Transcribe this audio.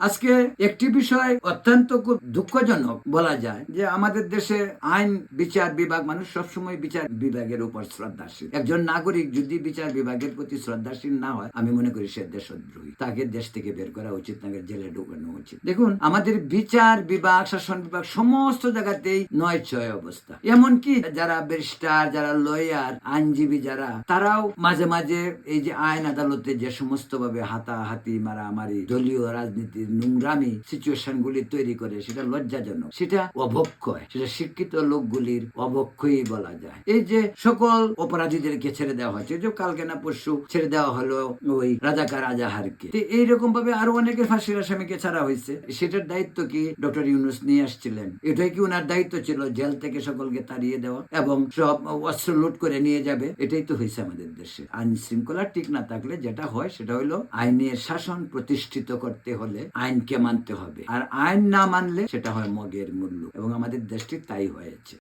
আজকে একটি বিষয় অত্যন্ত খুব দুঃখজনক বলা যায় যে আমাদের দেশে আইন, বিচার বিভাগ, মানুষ সবসময় বিচার বিভাগের উপর শ্রদ্ধাশীল। একজন নাগরিক যদি বিচার বিভাগের প্রতি শ্রদ্ধাশীল না হয়, আমি মনে করি সে দেশদ্রোহী। তাকে দেশ থেকে বের করা উচিত, তাকে জেলে ঢুকানো উচিত। দেখুন, আমাদের বিচার বিভাগ, শাসন বিভাগ সমস্ত জায়গাতেই নয় ছয় অবস্থা। এমনকি যারা ব্যারিস্টার, যারা লয়ার, আইনজীবী যারা, তারাও মাঝে মাঝে এই যে আইন আদালতে যে সমস্ত ভাবে হাতাহাতি, মারামারি, দলীয় রাজনীতির নোংরামি সিচুয়েশন গুলি তৈরি করে, সেটা লজ্জাজনক, সেটা অবক্ষয়, সেটা শিক্ষিত লোকগুলির অবক্ষয়ই বলা যায়। এই যে সকল অপরাধীদেরকে ছেড়ে দেওয়া হয়েছে যে কালকে না পরশু ছেড়ে দেওয়া হলো ওই রাজাকার রাজাহারকে তো এইরকম ভাবে আরও অনেকের ফাঁসির আসামিকে ছাড়া হয়েছে। সেটার দায়িত্ব কি ডক্টর ইউনুস নিয়ে আসছিলেন? এটাই কি ওনার দায়িত্ব ছিল, জেল থেকে সকলকে তাড়িয়ে দেওয়া এবং সব অস্ত্র লুট করে নিয়ে যাবে? এটাই তো হয়েছে আমাদের দেশে। আইন শৃঙ্খলা ঠিক না থাকলে যেটা হয়, সেটা হলো আইনের শাসন প্রতিষ্ঠিত করতে হলে আইনকে মানতে হবে। আর আইন না মানলে সেটা হয় মগের মূল্য এবং আমাদের দেশটি তাই হয়েছে।